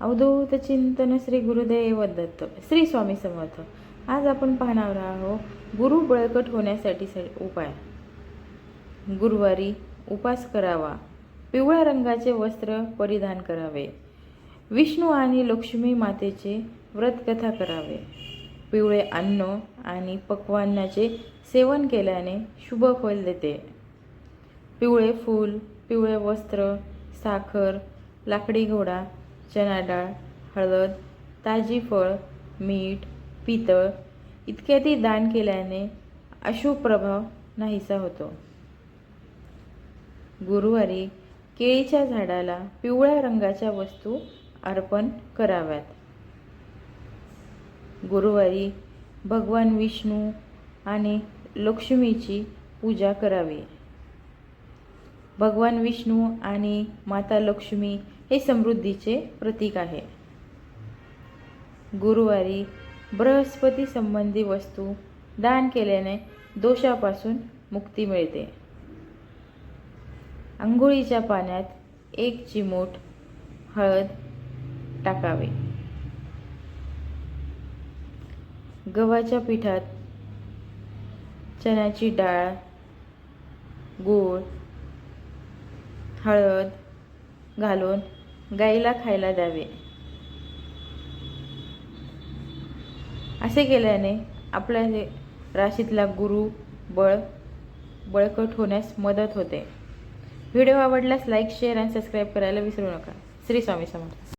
अवधूत चिंतन श्री गुरुदेव दत्त श्री स्वामी समर्थ. आज आपण पाहणार आहोत गुरु बळकट होण्यासाठी उपाय. गुरुवारी उपास करावा. पिवळ्या रंगाचे वस्त्र परिधान करावे. विष्णू आणि लक्ष्मी मातेचे व्रतकथा करावे. पिवळे अन्न आणि पक्वान्नाचे सेवन केल्याने शुभ फल देते. पिवळे फूल पिवळे वस्त्र साखर लाकडी घोडा चणा डाळ हळद ताजी फळ मीठ पितळ इत्यादी दान केल्याने अशुभ प्रभाव नाहीसा होतो. गुरुवारी केळीच्या झाडाला पिवळ्या रंगाच्या वस्तू अर्पण कराव्यात. गुरुवारी भगवान विष्णू आणि लक्ष्मीची पूजा करावी. भगवान विष्णू आणि माता लक्ष्मी हे समृद्धीचे प्रतीक आहे. गुरुवारी बृहस्पती संबंधी वस्तू दान केल्याने दोषापासून मुक्ती मिळते. आंघोळीच्या पाण्यात एक चिमूट हळद टाकावे. गव्हाच्या पिठात चण्याची डाळ गूळ हळद घालून गाईला खायला द्यावे. असे केल्याने आपल्या राशीतला गुरु बळ बळकट होण्यास मदत होते. व्हिडिओ आवडल्यास लाईक शेअर आणि सबस्क्राईब करायला विसरू नका. श्री स्वामी समर्थ.